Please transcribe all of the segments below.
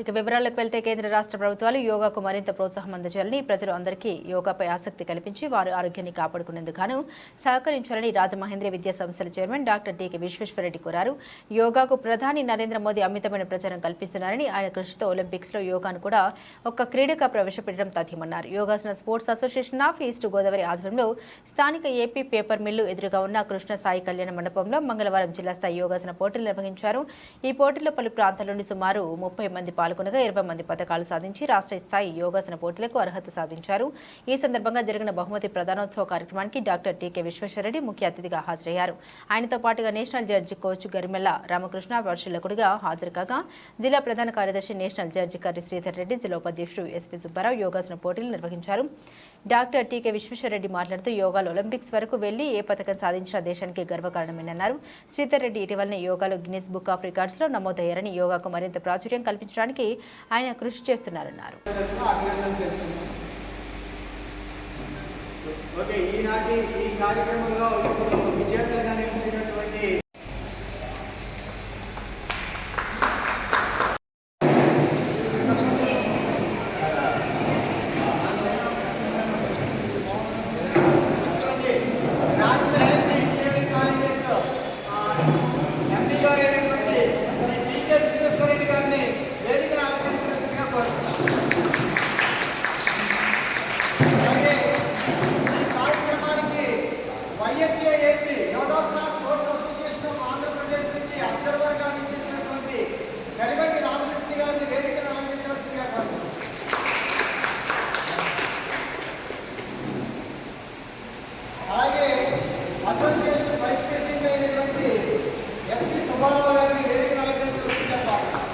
ఇక వివరాలకు వెళ్తే కేంద్ర రాష్ట్ర ప్రభుత్వాలు యోగాకు మరింత ప్రోత్సాహం అందజేయాలని ప్రజలు అందరికీ యోగాపై ఆసక్తి కల్పించి వారి ఆరోగ్యాన్ని కాపాడుకునేందుకు గాను సహకరించాలని రాజమహేంద్ర విద్యా సంస్థల చైర్మన్ డాక్టర్ టీకే విశ్వేశ్వరరెడ్డి కోరారు. యోగాకు ప్రధాని నరేంద్ర మోదీ అమితమైన ప్రచారం కల్పిస్తున్నారని ఆయన కృషితో ఒలింపిక్స్లో యోగాను కూడా ఒక క్రీడగా ప్రవేశపెట్టడం తథ్యమన్నారు. Yogasana sports association of east Godavari ఆధ్వర్యంలో స్థానిక ఏపీ పేపర్ మిల్లు ఎదురుగా ఉన్న కృష్ణ సాయి కళ్యాణ మండపంలో మంగళవారం జిల్లా స్థాయి యోగాసన పోటీలు నిర్వహించారు. ఈ పోటీలో పలు ప్రాంతాల నుండి సుమారు ముప్పై మంది పాల్గొనగా ఇరవై మంది పథకాలు సాధించి రాష్ట్ర స్థాయి యోగాసన పోటీలకు అర్హత సాధించారు. ఈ సందర్భంగా జరిగిన బహుమతి ప్రధానోత్సవ కార్యక్రమానికి డాక్టర్ టీకే విశ్వేశ్వరరెడ్డి ముఖ్య అతిథిగా హాజరయ్యారు. ఆయనతో పాటుగా national judge coach Garimella Ramakrishna పరిశీలకుడిగా హాజరు కాగా జిల్లా ప్రధాన కార్యదర్శి నేషనల్ జడ్జి కర్రి శ్రీధర్ రెడ్డి జిల్లా ఉపాధ్యక్షుడు ఎస్పీ సుబ్బారావు యోగాసన పోటీలు నిర్వహించారు. డాక్టర్ టీకే విశ్వేశ్వరరెడ్డి మాట్లాడుతూ యోగాలు ఒలింపిక్స్ వరకు వెళ్ళి ఏ పథకం సాధించిన దేశానికి గర్వకారణమేనన్నారు. శ్రీధర్ రెడ్డి ఇటీవలనే యోగాలో గిన్నెస్ బుక్ ఆఫ్ రికార్డ్స్లో నమోదయ్యారని యోగాకు మరింత ప్రాచుర్యం కల్పించడానికి ఆయన కృషి చేస్తున్నారన్నారు. ఓకే ఈనాటి ఈ కార్యక్రమంలో ఇప్పుడు విజేతలుగా నిలిచినటువంటి రాజమహేంద్ర ఇంజనీరింగ్ కాలేజెస్ ఎంపీ గారు అయినటువంటి శ్రీ టీకే విశ్వేశ్వరరెడ్డి గారిని వేదికను ఆలంకరించవలసిందిగా కోరుతున్నాను అలాగే ఈ కార్యక్రమానికి వైఎస్ఏఏపీ yogasana sports association of Andhra Pradesh నుంచి అబ్జర్వర్గా ఇచ్చేసినటువంటి కరిగంటి రామకృష్ణ గారిని వేదికను ఆలంకరించవలసిందిగా కోరుతున్నాను అలాగే అసోసియేషన్ వైస్ ప్రెసిడెంట్ అయినటువంటి ఎస్పి సుబ్బారావు గారిని వేదిక అలంకరించవలసిందిగా కోరుతున్నాను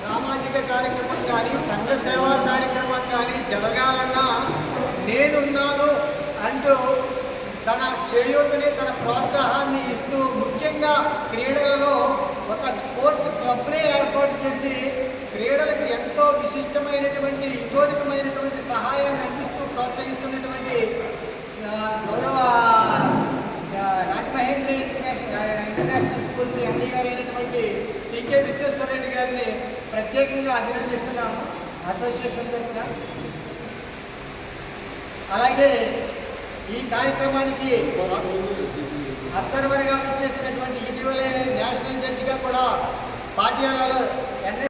సామాజిక కార్యక్రమం కానీ సంఘ సేవా కార్యక్రమం కానీ జరగాలన్నా నేనున్నాను అంటూ తన చేయూతని తన ప్రోత్సాహాన్ని ఇస్తూ ముఖ్యంగా క్రీడలలో ఒక స్పోర్ట్స్ క్లబ్ని ఏర్పాటు చేసి క్రీడలకు ఎంతో విశిష్టమైనటువంటి ఇతోరికమైనటువంటి సహాయాన్ని అందిస్తూ ప్రోత్సహిస్తున్నటువంటి ఆ, గౌరవ ఆ, రాజమహేంద్ర ఇంటర్నేషనల్ తీసుకొచ్చి స్కూల్స్ గారు అయినటువంటి టీకే విశ్వేశ్వరరెడ్డి గారిని ప్రత్యేకంగా అభినందిస్తున్నాము అసోసియేషన్ తరఫున అలాగే ఈ కార్యక్రమానికి అబ్జర్వర్గా వచ్చేసినటువంటి ఇటీవలే నేషనల్ జడ్జిగా కూడా పాటియాలలో ఎన్ఎస్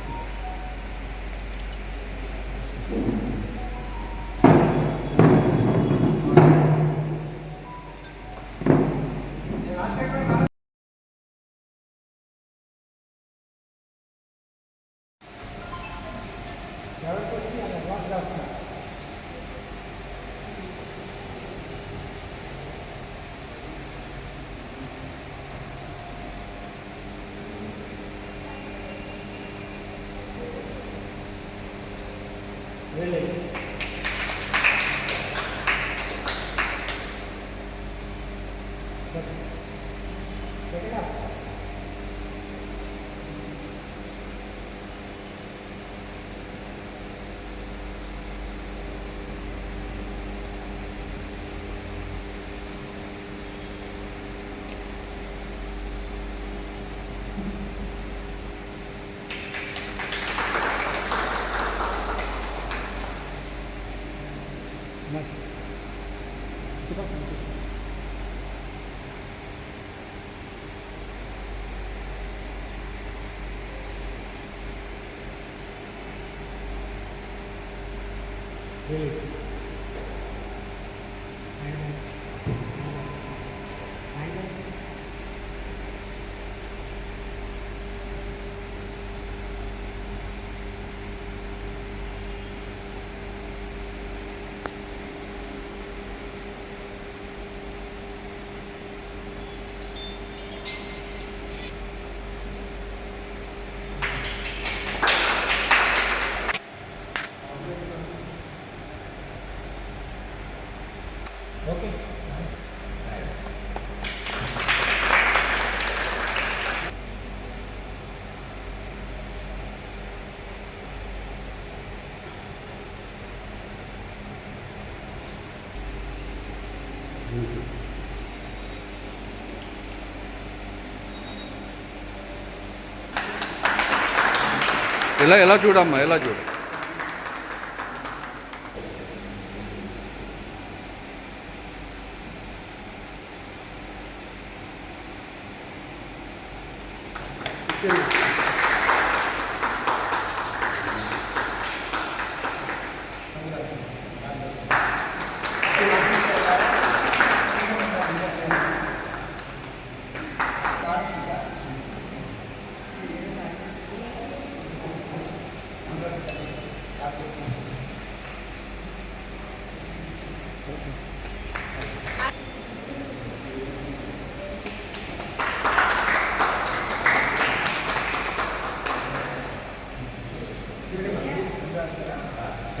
ఎలా ఎలా చూడమ్మా ఎలా చూడు?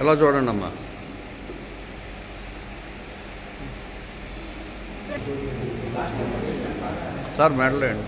ఎలా చూడండి అమ్మా సార్ మెడలేండి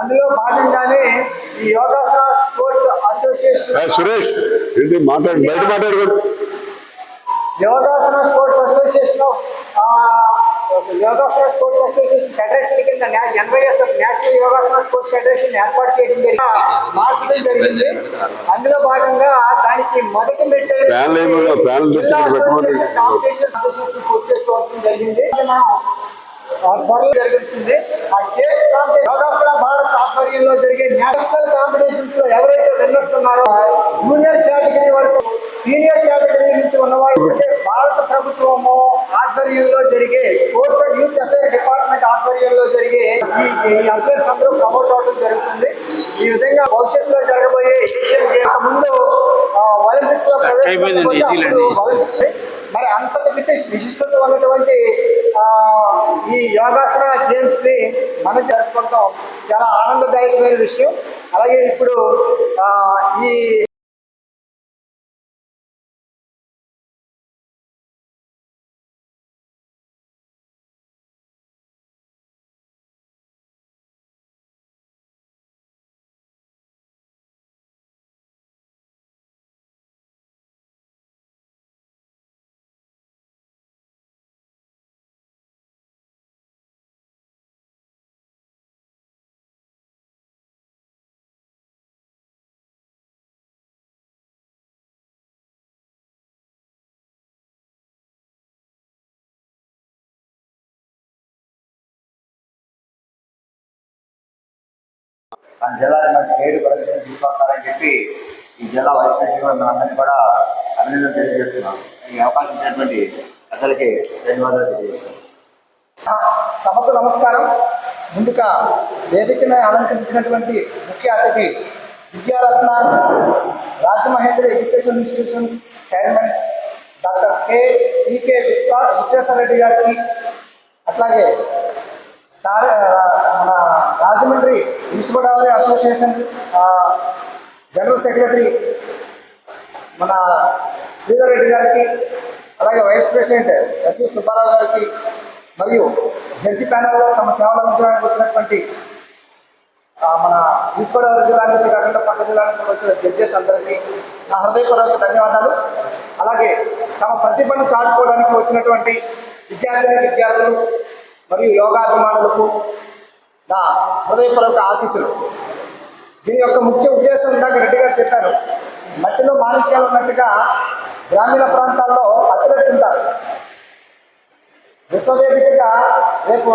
అందులో భాగంగానే ఈ యోగాసన స్పోర్ట్స్ అసోసియేషన్ సురేష్ ఏంటి మాట్లాడు బయట మాట్లాడుకోండి Yogasana sports association Yogasana sports association federation కింద NYSF national Yogasana sports federation ఏర్పాటు చేయడం జరిగింది. మార్చడం జరిగింది. అందులో భాగంగా దానికి మొదటి పెట్టుకోండి. కాంపిటీషన్ అసోసియేషన్ పూర్తి చేసుకోవడం జరిగింది. మనం త్వరలో జరుగుతుంది. ఆ స్టేట్ కాంపిటీషన్ యోగాసన భారత్ ఆధ్వర్యంలో జరిగే నేషనల్ కాంపిటీషన్స్లో ఎవరైతే విన్నర్స్ ఉన్నారో జూనియర్ కేటగిరీ వరకు సీనియర్ కేటగిరీ నుంచి ఉన్నవాళ్ళు భారత ప్రభుత్వము ఆధ్వర్యంలో జరిగే sports and youth affair department ఆధ్వర్యంలో జరిగే ఈ ఈ అథ్లెట్స్ అందరూ ప్రమోట్ అవడం జరుగుతుంది. ఈ విధంగా భవిష్యత్తులో జరగబోయే ఏషియన్ గేమ్ ముందు ఒలింపిక్స్లో ఒలింపిక్స్ మరి అంత విశిష్ట- విశిష్టత ఉన్నటువంటి ఈ యోగాసన గేమ్స్ని మనం జరుపుకుంటాం. చాలా ఆనందదాయకమైన విషయం. అలాగే ఇప్పుడు ఈ మన జిల్లాని మంచి పేరు ప్రదర్శన తీసుకొస్తారని చెప్పి ఈ జిల్లా వైస్ ప్రెసిడెంట్ మనందరినీ కూడా అభినందన తెలియజేస్తున్నాం ఈ అవకాశం ఇచ్చినటువంటి పెద్దలకి ధన్యవాదాలు తెలియజేస్తున్నాం సభకు నమస్కారం. ముందుగా వేదికను అలంకరించినటువంటి ముఖ్య అతిథి Vidyaratna Rajamahendra education institutions chairman doctor K టీకే విశ్వ విశ్వేశ్వరరెడ్డి గారికి అట్లాగే మన Rajahmundry east Godavari association general secretary మన శ్రీధర్ రెడ్డి గారికి అలాగే వైస్ ప్రెసిడెంట్ ఎస్వి సుబ్బారావు గారికి మరియు జడ్జి ప్యానెల్లో తమ సేవలు అందించడానికి వచ్చినటువంటి మన ఈస్ట్ గోదావరి జిల్లా నుంచి కాకుండా పక్క జిల్లా నుంచి వచ్చిన జడ్జెస్ అందరికీ నా హృదయపూర్వక ధన్యవాదాలు. అలాగే తమ ప్రతిభను చాటుకోవడానికి వచ్చినటువంటి విద్యార్థిని విద్యార్థులు మరియు యోగాభిమానులకు నా హృదయపూర్వక ఆశీస్సులు. దీని యొక్క ముఖ్య ఉద్దేశం ఇందాక రెడ్డి గారు చెప్పారు. మట్టిలో మాణిక్యాలు ఉన్నట్టుగా గ్రామీణ ప్రాంతాల్లో అథ్లెట్స్ ఉంటారు విశ్వవేదికగా రేపు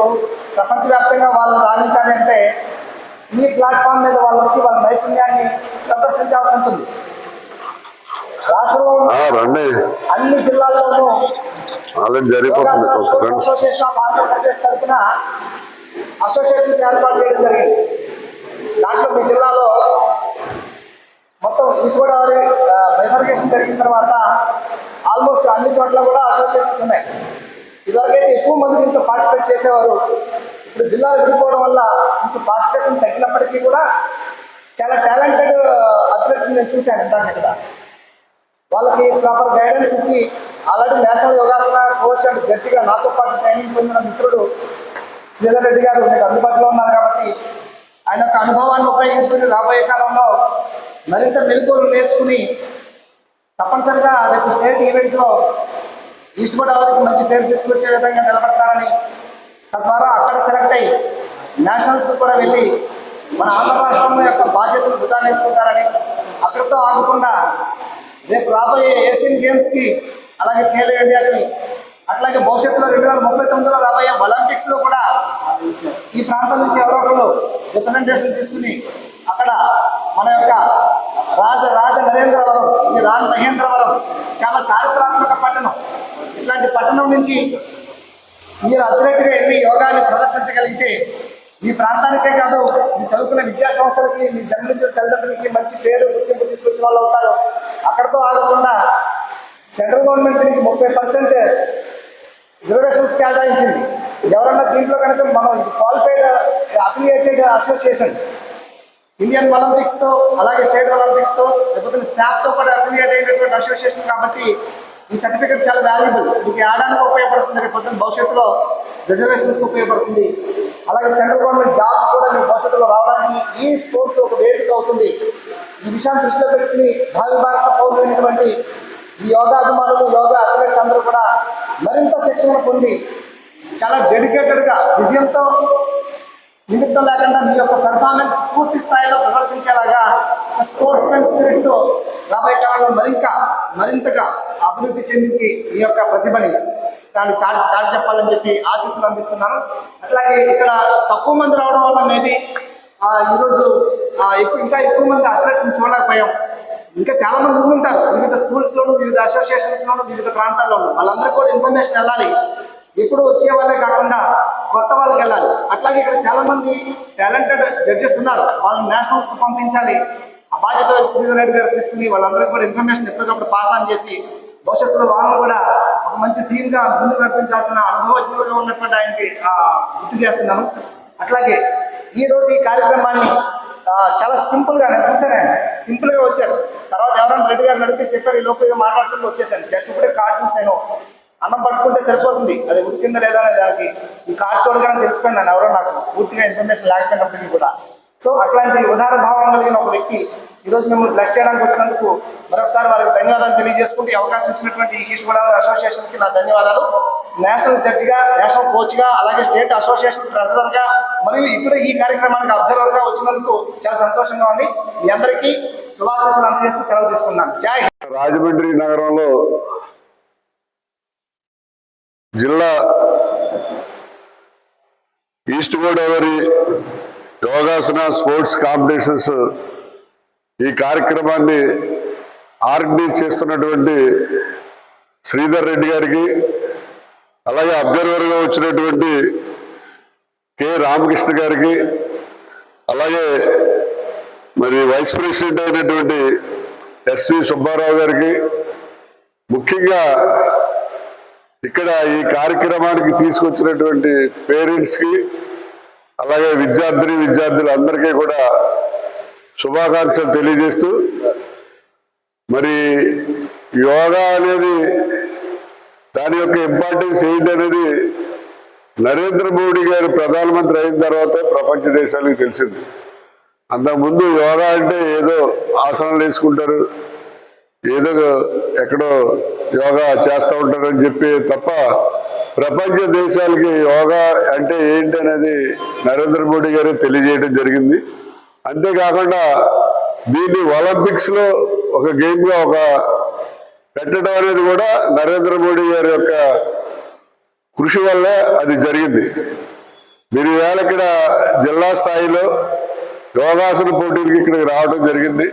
ప్రపంచవ్యాప్తంగా వాళ్ళు రాణించాలి అంటే ఈ ప్లాట్ఫామ్ మీద వాళ్ళు వచ్చి వాళ్ళ నైపుణ్యాన్ని ప్రదర్శించాల్సి ఉంటుంది. రాష్ట్రంలో రండి. అన్ని జిల్లాల్లోనూ అసోసియేషన్ ఆఫ్ ఆంధ్రప్రదేశ్ తరఫున అసోసియేషన్స్ ఏర్పాటు చేయడం జరిగింది. దాంట్లో మీ జిల్లాలో మొత్తం ఈస్ట్ గోదావరి బైఫర్కేషన్ జరిగిన తర్వాత ఆల్మోస్ట్ అన్ని చోట్ల కూడా అసోసియేషన్స్ ఉన్నాయి. ఇదివరకైతే ఎక్కువ మంది దీంట్లో పార్టిసిపేట్ చేసేవారు. ఇప్పుడు జిల్లాలు విడిపోవడం వల్ల కొంచెం పార్టిసిపేషన్ తగ్గినప్పటికీ కూడా చాలా టాలెంటెడ్ అథ్లెట్స్ నేను చూశాను ఇందాక ఇక్కడ. వాళ్ళకి ప్రాపర్ గైడెన్స్ ఇచ్చి already national Yogasana coach and జడ్జిగా నాతో పాటు ట్రైనింగ్ పొందిన మిత్రుడు శ్రీధర్ రెడ్డి గారు మీకు అందుబాటులో ఉన్నారు కాబట్టి ఆయన యొక్క అనుభవాన్ని ఉపయోగించుకుని రాబోయే కాలంలో మరింత మెలుగులు నేర్చుకుని తప్పనిసరిగా రేపు స్టేట్ ఈవెంట్లో ఈస్ట్ గోదావరికి మంచి పేరు తీసుకొచ్చే విధంగా నిలబడతారని తద్వారా అక్కడ సెలెక్ట్ అయ్యి నేషనల్స్కి కూడా వెళ్ళి మన ఆంధ్ర రాష్ట్రం యొక్క బాధ్యతలు భుజాలు వేసుకుంటారని అక్కడితో ఆగకుండా రేపు రాబోయే ఏషియన్ గేమ్స్కి అలాగే ఖేలో ఇండియాకి అట్లాగే భవిష్యత్తులో రెండు వేల ముప్పై తొమ్మిదిలో రాబోయే ఒలింపిక్స్లో కూడా ఈ ప్రాంతం నుంచి ఎవరో ఒకళ్ళు రిప్రజెంటేషన్ తీసుకుని అక్కడ మన యొక్క రాజ రాజ నరేంద్రవరం ఇది రాణి మహేంద్రవరం చాలా చారిత్రాత్మక పట్టణం. ఇట్లాంటి పట్టణం నుంచి మీరు అథ్లెట్గా వెళ్ళి యోగాన్ని ప్రదర్శించగలిగితే మీ ప్రాంతానికే కాదు మీ చదువుకున్న విద్యా సంస్థలకి మీ జన్మించిన తల్లిదండ్రులకి మంచి పేరు గుర్తింపు తీసుకొచ్చిన వాళ్ళు అవుతారు. అక్కడతో ఆగకుండా సెంట్రల్ గవర్నమెంట్ దీనికి ముప్పై పర్సెంట్ రిజర్వేషన్స్ కేటాయించింది. ఎవరన్నా దీంట్లో కనుక మనం క్వాలిఫైడ్ అఫిలియేటెడ్ అసోసియేషన్ ఇండియన్ ఒలింపిక్స్తో అలాగే స్టేట్ ఒలింపిక్స్తో లేకపోతే శాప్తో పాటు అఫిలియేట్ అయినటువంటి అసోసియేషన్ కాబట్టి ఈ సర్టిఫికేట్ చాలా వాల్యుబుల్ మీకు ఆడడానికి ఉపయోగపడుతుంది లేకపోతే భవిష్యత్తులో రిజర్వేషన్స్కి ఉపయోగపడుతుంది. అలాగే సెంట్రల్ గవర్నమెంట్ జాబ్స్ కూడా మీకు భవిష్యత్తులో రావడానికి ఈ స్పోర్ట్స్ ఒక వేదిక అవుతుంది. ఈ విషయాన్ని దృష్టిలో పెట్టుకుని భావి భారత పౌరులైనటువంటి ఈ యోగాభిమానులు యోగా అథ్లెట్స్ అందరూ కూడా మరింత శిక్షణ పొంది చాలా డెడికేటెడ్గా విజయంతో నిమిత్తం లేకుండా మీ యొక్క పెర్ఫార్మెన్స్ పూర్తి స్థాయిలో ప్రదర్శించేలాగా స్పోర్ట్స్ మెన్ స్పిరిట్తో రాబోయే కాలంలో మరింత మరింతగా అభివృద్ధి చెందించి మీ యొక్క ప్రతిభని దాన్ని చాటి చాటి చెప్పాలని చెప్పి ఆశీస్సులు అందిస్తున్నాను అట్లాగే ఇక్కడ తక్కువ మంది రావడం వల్ల మేబీ ఈరోజు ఎక్కువ ఇంకా ఎక్కువ మంది అథ్లెట్స్ని చూడలేకపోయాం. ఇంకా చాలా మంది ఉంటుంటారు వివిధ స్కూల్స్లోను వివిధ అసోసియేషన్స్లోను వివిధ ప్రాంతాల్లోను. వాళ్ళందరికీ కూడా ఇన్ఫర్మేషన్ వెళ్ళాలి. ఎప్పుడు వచ్చే వాళ్ళే కాకుండా కొత్త వాళ్ళకి వెళ్ళాలి. అట్లాగే ఇక్కడ చాలా మంది టాలెంటెడ్ జడ్జెస్ ఉన్నారు. వాళ్ళని నేషనల్స్ పంపించాలి. ఆ బాధ్యత శ్రీధర్ రెడ్డి గారు తీసుకుని వాళ్ళందరికీ కూడా ఇన్ఫర్మేషన్ ఎప్పటికప్పుడు పాస్ ఆన్ చేసి భవిష్యత్తులో వాళ్ళని కూడా ఒక మంచి టీమ్గా ముందుకు నడిపించాల్సిన అనుభవజ్ఞులుగా ఉన్నటువంటి ఆయనకి గుర్తు చేస్తున్నాను. అట్లాగే ఈ రోజు ఈ కార్యక్రమాన్ని చాలా సింపుల్గా నేను సింపుల్గా వచ్చారు. తర్వాత ఎవరైనా రెడ్డి గారిని అడిగితే చెప్పారు ఈ లోపల ఏదో మాట్లాడుతుంటే వచ్చేసాను. జస్ట్ ఇప్పుడే కార్డ్ చూసాను అన్నం పట్టుకుంటే సరిపోతుంది. అది ఉడికిందా లేదా అనే దానికి ఈ కార్డ్ చూడగానే తెలిసిపోయిందండి ఎవరో నాకు పూర్తిగా ఇన్ఫర్మేషన్ లేకపోయినప్పటికీ కూడా. సో అట్లాంటి ఉదాహరణ భావం కలిగిన ఒక వ్యక్తి ఈరోజు మిమ్మల్ని బ్లస్ చేయడానికి వచ్చినందుకు మరొకసారి వారికి ధన్యవాదాలు తెలియజేసుకుంటూ ఈ అవకాశం ఇచ్చినటువంటి ఈస్ట్ గోదావరి అసోసియేషన్కి నా ధన్యవాదాలు. నేషనల్ జడ్జిగా నేషనల్ కోచ్గా అలాగే స్టేట్ అసోసియేషన్ ట్రెజరర్గా మరియు ఇప్పుడు ఈ కార్యక్రమానికి అబ్జర్వర్గా వచ్చినందుకు చాలా సంతోషంగా ఉంది. మీ అందరికీ శుభాశీస్సులు అందజేస్తూ సెలవు తీసుకున్నాను జై రాజమండ్రి నగరంలో జిల్లా east Godavari Yogasana sports competitions ఈ కార్యక్రమాన్ని ఆర్గనైజ్ చేస్తున్నటువంటి శ్రీధర్ రెడ్డి గారికి అలాగే అబ్జర్వర్గా వచ్చినటువంటి కె రామకృష్ణ గారికి అలాగే మరి వైస్ ప్రెసిడెంట్ అయినటువంటి ఎస్వి సుబ్బారావు గారికి ముఖ్యంగా ఇక్కడ ఈ కార్యక్రమానికి తీసుకొచ్చినటువంటి పేరెంట్స్కి అలాగే విద్యార్థిని విద్యార్థులందరికీ కూడా శుభాకాంక్షలు తెలియజేస్తూ మరి యోగా అనేది దాని యొక్క ఇంపార్టెన్స్ ఏంటి అనేది నరేంద్ర మోడీ గారు ప్రధానమంత్రి అయిన తర్వాత ప్రపంచ దేశాలకు తెలిసింది. అంతకుముందు యోగా అంటే ఏదో ఆసనాలు వేసుకుంటారు ఏదో ఎక్కడో యోగా చేస్తూ ఉంటారని చెప్పి తప్ప ప్రపంచ దేశాలకి యోగా అంటే ఏంటి అనేది నరేంద్ర మోడీ గారు తెలియజేయడం జరిగింది. అంతేకాకుండా దీన్ని ఒలింపిక్స్లో ఒక గేమ్గా ఒక పెట్టడం అనేది కూడా నరేంద్ర మోడీ గారి యొక్క కృషి వల్ల అది జరిగింది. మీరు వేళ ఇక్కడ జిల్లా స్థాయిలో యోగాసన పోటీలకి ఇక్కడికి రావడం జరిగింది.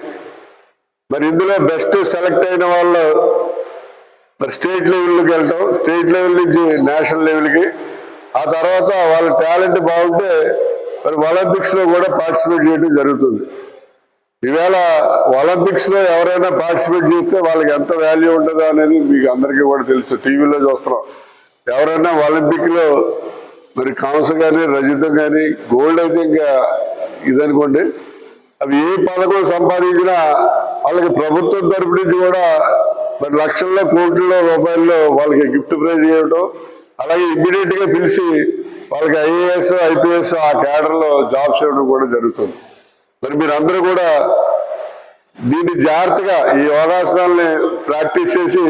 మరి ఇందులో బెస్ట్ సెలెక్ట్ అయిన వాళ్ళు మరి స్టేట్ లెవెల్కి వెళ్తాం. స్టేట్ లెవెల్ నుంచి నేషనల్ లెవెల్కి ఆ తర్వాత వాళ్ళ టాలెంట్ బాగుంటే మరి ఒలింపిక్స్లో కూడా పార్టిసిపేట్ చేయడం జరుగుతుంది. ఈవేళ ఒలింపిక్స్లో ఎవరైనా పార్టిసిపేట్ చేస్తే వాళ్ళకి ఎంత వాల్యూ ఉంటుందో అనేది మీకు అందరికీ కూడా తెలుసు. టీవీలో చూస్తున్నాం. ఎవరైనా ఒలింపిక్లో మరి కాంస కానీ రజితం కానీ గోల్డ్ అయితే ఇంకా ఇదనుకోండి అవి ఏ పథకం సంపాదించినా వాళ్ళకి ప్రభుత్వం తరపు నుంచి కూడా మరి లక్షల్లో కోట్ల రూపాయల్లో వాళ్ళకి గిఫ్ట్ ప్రైజ్ ఇవ్వటం అలాగే ఇమ్మీడియట్గా పిలిచి వాళ్ళకి ఐఏఎస్ ఐపీఎస్ ఆ క్యాడర్లో జాబ్స్ ఇవ్వడం కూడా జరుగుతుంది. మరి మీరందరూ కూడా దీన్ని జాగ్రత్తగా ఈ యోగాసనాల్ని ప్రాక్టీస్ చేసి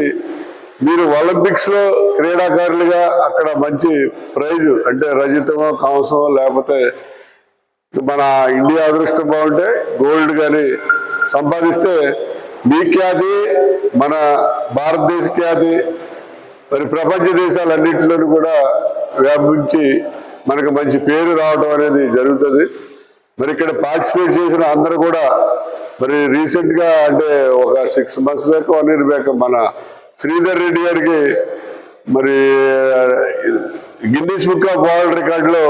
మీరు ఒలింపిక్స్లో క్రీడాకారులుగా అక్కడ మంచి ప్రైజ్ అంటే రజితమో కాంసమో లేకపోతే మన ఇండియా అదృష్టం బాగుంటే గోల్డ్ కానీ సంపాదిస్తే మీ ఖ్యాతి మన భారతదేశ ఖ్యాతి మరి ప్రపంచ దేశాలన్నింటిలోనూ కూడా వ్యాపించి మనకు మంచి పేరు రావడం అనేది జరుగుతుంది. మరి ఇక్కడ పార్టిసిపేట్ చేసిన అందరూ కూడా మరి రీసెంట్గా అంటే ఒక six months back one year back మన శ్రీధర్ రెడ్డి గారికి మరి గిన్నీస్ బుక్ ఆఫ్ వరల్డ్ రికార్డులో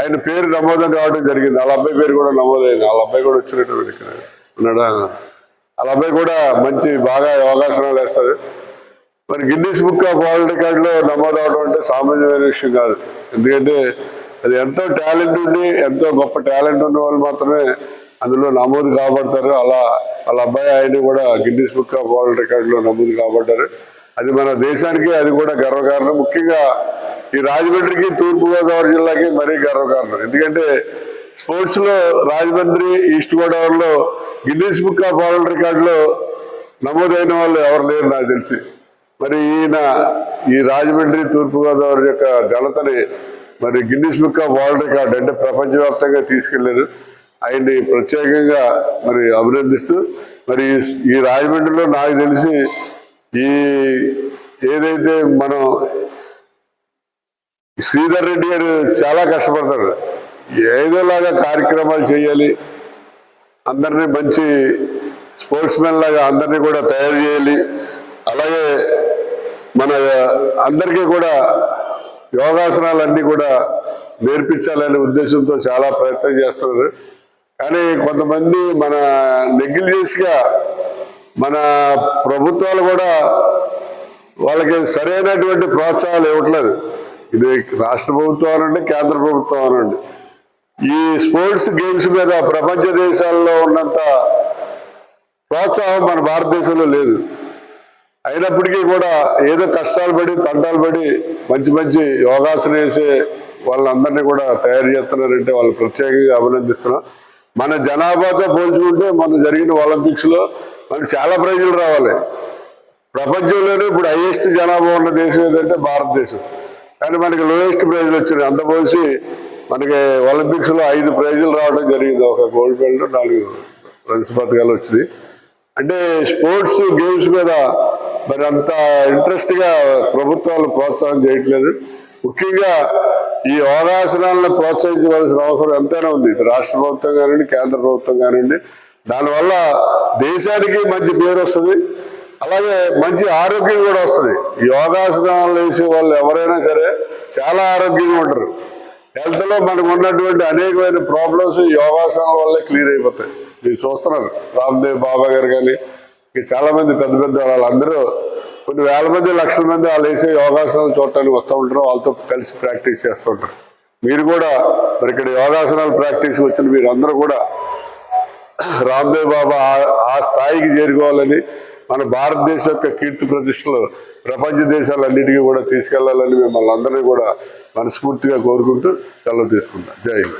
ఆయన పేరు నమోదం కావడం జరిగింది. వాళ్ళ అబ్బాయి పేరు కూడా నమోదైంది. వాళ్ళ అబ్బాయి కూడా వచ్చినటువంటి ఇక్కడ ఉన్నాడా వాళ్ళ అబ్బాయి కూడా మంచి బాగా యోగాసనాలు వేస్తారు. మరి గిన్నీస్ బుక్ ఆఫ్ వరల్డ్ రికార్డ్లో నమోదు అవడం అంటే సామాన్యమైన విషయం కాదు. ఎందుకంటే అది ఎంతో టాలెంట్ ఉండి ఎంతో గొప్ప టాలెంట్ ఉన్న వాళ్ళు మాత్రమే అందులో నమోదు కాబడతారు. అలా వాళ్ళ అబ్బాయి ఆయన కూడా గిన్నీస్ బుక్ ఆఫ్ వరల్డ్ రికార్డ్లో నమోదు కాబడ్డారు. అది మన దేశానికి అది కూడా గర్వకారణం. ముఖ్యంగా ఈ రాజమండ్రికి తూర్పుగోదావరి జిల్లాకి మరీ గర్వకారణం. ఎందుకంటే స్పోర్ట్స్లో రాజమండ్రి ఈస్ట్ గోదావరిలో గిన్నీస్ బుక్ ఆఫ్ వరల్డ్ రికార్డులో నమోదైన వాళ్ళు ఎవరు లేరు నాకు తెలిసి. మరి ఈయన ఈ రాజమండ్రి తూర్పుగోదావరి యొక్క ఘనతని మరి Guinness book of world record అంటే ప్రపంచవ్యాప్తంగా తీసుకెళ్ళారు. ఆయన్ని ప్రత్యేకంగా మరి అభినందిస్తూ మరి ఈ రాజమండ్రిలో నాకు తెలిసి ఈ ఏదైతే మనం శ్రీధర్ రెడ్డి గారు చాలా కష్టపడతారు. ఏదోలాగా కార్యక్రమాలు చేయాలి. అందరినీ మంచి స్పోర్ట్స్ మెన్ లాగా అందరినీ కూడా తయారు చేయాలి. అలాగే మన అందరికీ కూడా యోగాసనాలన్నీ కూడా నేర్పించాలనే ఉద్దేశంతో చాలా ప్రయత్నం చేస్తున్నారు. కానీ కొంతమంది మన నెగ్లిజెన్స్గా మన ప్రభుత్వాలు కూడా వాళ్ళకి సరైనటువంటి ప్రోత్సాహాలు ఇవ్వట్లేదు. ఇది రాష్ట్ర ప్రభుత్వం అనండి కేంద్ర ప్రభుత్వం అనండి. ఈ స్పోర్ట్స్ గేమ్స్ మీద ప్రపంచ దేశాల్లో ఉన్నంత ప్రోత్సాహం మన భారతదేశంలో లేదు. అయినప్పటికీ కూడా ఏదో కష్టాలు పడి తంటాలు పడి మంచి మంచి యోగాసనం వేసే వాళ్ళందరినీ కూడా తయారు చేస్తున్నారంటే వాళ్ళు ప్రత్యేకంగా అభినందిస్తున్నాం. మన జనాభాతో పోల్చుకుంటే మన జరిగిన ఒలింపిక్స్లో మనకి చాలా ప్రైజులు రావాలి. ప్రపంచంలోనే ఇప్పుడు హైయెస్ట్ జనాభా ఉన్న దేశం ఏదంటే భారతదేశం. కానీ మనకి లోయెస్ట్ ప్రైజులు వచ్చినాయి. అంత పోసి మనకి ఒలింపిక్స్లో ఐదు ప్రైజులు రావడం జరిగింది. ఒక గోల్డ్ మెడల్ నాలుగు రన్స్ పథకాలు వచ్చినాయి. అంటే స్పోర్ట్స్ గేమ్స్ మీద మరి అంత ఇంట్రెస్ట్గా ప్రభుత్వాలు ప్రోత్సాహం చేయట్లేదు. ముఖ్యంగా ఈ యోగాసనాలను ప్రోత్సహించవలసిన అవసరం ఎంతైనా ఉంది. రాష్ట్ర ప్రభుత్వం కానివ్వండి కేంద్ర ప్రభుత్వం కానివ్వండి దానివల్ల దేశానికి మంచి పేరు వస్తుంది. అలాగే మంచి ఆరోగ్యం కూడా వస్తుంది. యోగాసనాలు వేసే వాళ్ళు ఎవరైనా సరే చాలా ఆరోగ్యంగా ఉంటారు. హెల్త్లో మనకు ఉన్నటువంటి అనేకమైన ప్రాబ్లమ్స్ యోగాసనాల వల్లే క్లియర్ అయిపోతాయి. మీరు చూస్తున్నారు. రామ్దేవ్ బాబా గారు కానీ ఇంకా చాలా పెద్ద పెద్ద వాళ్ళందరూ కొన్ని వేల మంది లక్షల మంది వాళ్ళు వేసే యోగాసనాలు చూడటానికి వస్తూ ఉంటారు. వాళ్ళతో కలిసి ప్రాక్టీస్ చేస్తుంటారు మీరు కూడా మరి ఇక్కడ యోగాసనాలు ప్రాక్టీస్ వచ్చిన మీరు కూడా రామ్దేవ్ బాబా ఆ- ఆ స్థాయికి చేరుకోవాలని మన భారతదేశం యొక్క కీర్తి ప్రతిష్టలు ప్రపంచ దేశాలన్నిటికీ కూడా తీసుకెళ్ళాలని మిమ్మల్ని అందరినీ కూడా మనస్ఫూర్తిగా కోరుకుంటూ సెలవు తీసుకుంటాం జై హింద్.